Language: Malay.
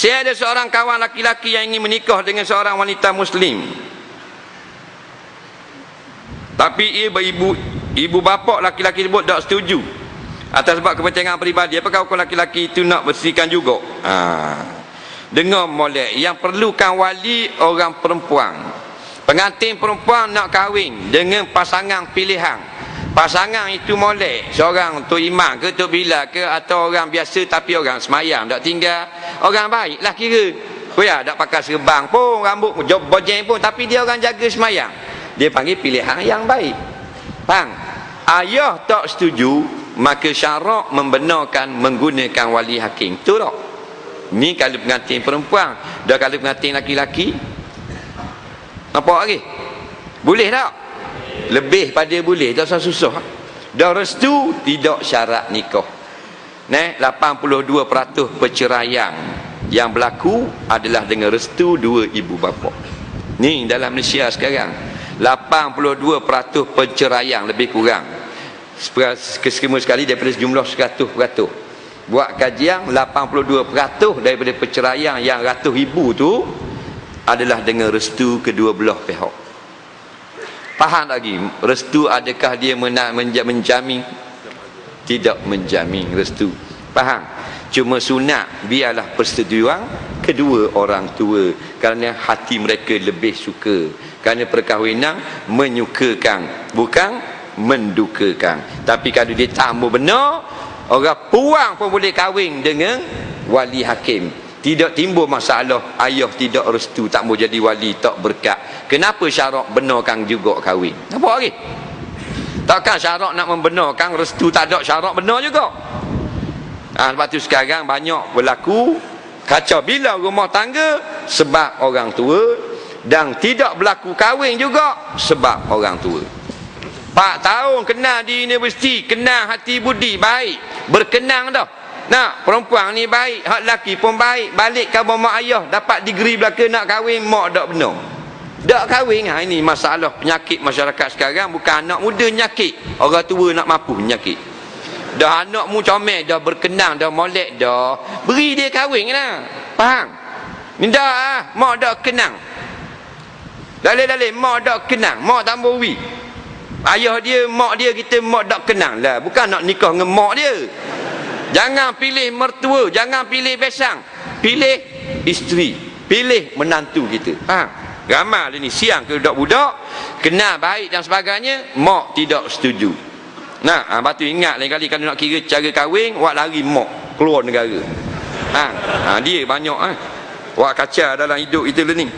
saya ada seorang kawan laki-laki yang ingin menikah dengan seorang wanita muslim. Tapi ibu ibu, ibu bapa laki-laki tersebut tak setuju atas sebab kepentingan peribadi. Apakah hukum laki-laki itu nak bersihkan juga? Ha. dengar molek yang perlukan wali orang perempuan. Pengantin perempuan nak kahwin dengan pasangan pilihan pasangan itu molek. Seorang tu imam ke tu bila ke atau orang biasa tapi orang semayang tak tinggal. Orang baik lah kira. Oh ya tak pakai serban pun rambut bojeng pun tapi dia orang jaga semayang. Dia panggil pilihan yang baik. Bang ayah tak setuju maka syarak membenarkan menggunakan wali hakim. Tu tak ni kalau pengantin perempuan dah kalau pengantin laki-laki nampak lagi? Boleh tak lebih pada boleh. Tak usah susah. Dah restu tidak syarat nikah. Ne 82% perceraian yang berlaku adalah dengan restu dua ibu bapa. Ni dalam Malaysia sekarang 82% perceraian lebih kurang. Kesemua sekali daripada jumlah 100% buat kajian 82% daripada perceraian yang ratus ribu tu adalah dengan restu kedua belah pihak faham lagi restu adakah dia menjamin? Tidak menjamin restu. Faham? Cuma sunat biarlah persetujuan kedua orang tua. Kerana hati mereka lebih suka. Kerana perkahwinan menyukakan bukan mendukakan. Tapi kalau dia tak mau benar orang puang pun boleh kahwin dengan wali hakim. Tidak timbul masalah ayah tidak restu tak mau jadi wali tak berkat kenapa syarat benarkan juga kahwin? Apa lagi? Takkan syarat nak membenarkan restu tak ada syarat benar juga? Ha, sebab tu sekarang banyak berlaku kacau bila rumah tangga sebab orang tua dan tidak berlaku kahwin juga sebab orang tua. 4 tahun kenal di universiti kenal hati budi baik berkenang dah. Nak perempuan ni baik hak lelaki pun baik balik ke mak ayah dapat degree belaka nak kahwin mak tak benar tak kahwin ha, ini masalah penyakit masyarakat sekarang bukan anak muda nyakit orang tua nak mampu nyakit dah anak mu comel dah berkenang dah molek dah beri dia kahwin lah faham ni dah ah mak dah kenang Dalil-dalil mak tak kenang, mak tak wi. Ayah dia, mak dia kita mak tak kenang lah. Bukan nak nikah dengan mak dia. Jangan pilih mertua, jangan pilih besang. Pilih isteri, pilih menantu kita. Ha. Ramai ni siang ke budak-budak, kenal baik dan sebagainya, mak tidak setuju. Nah, ha, batu ingat lain kali kalau nak kira cara kahwin, wak lari mak keluar negara. Ha, ha dia banyak ah. Ha. Wak kaca dalam hidup kita ni.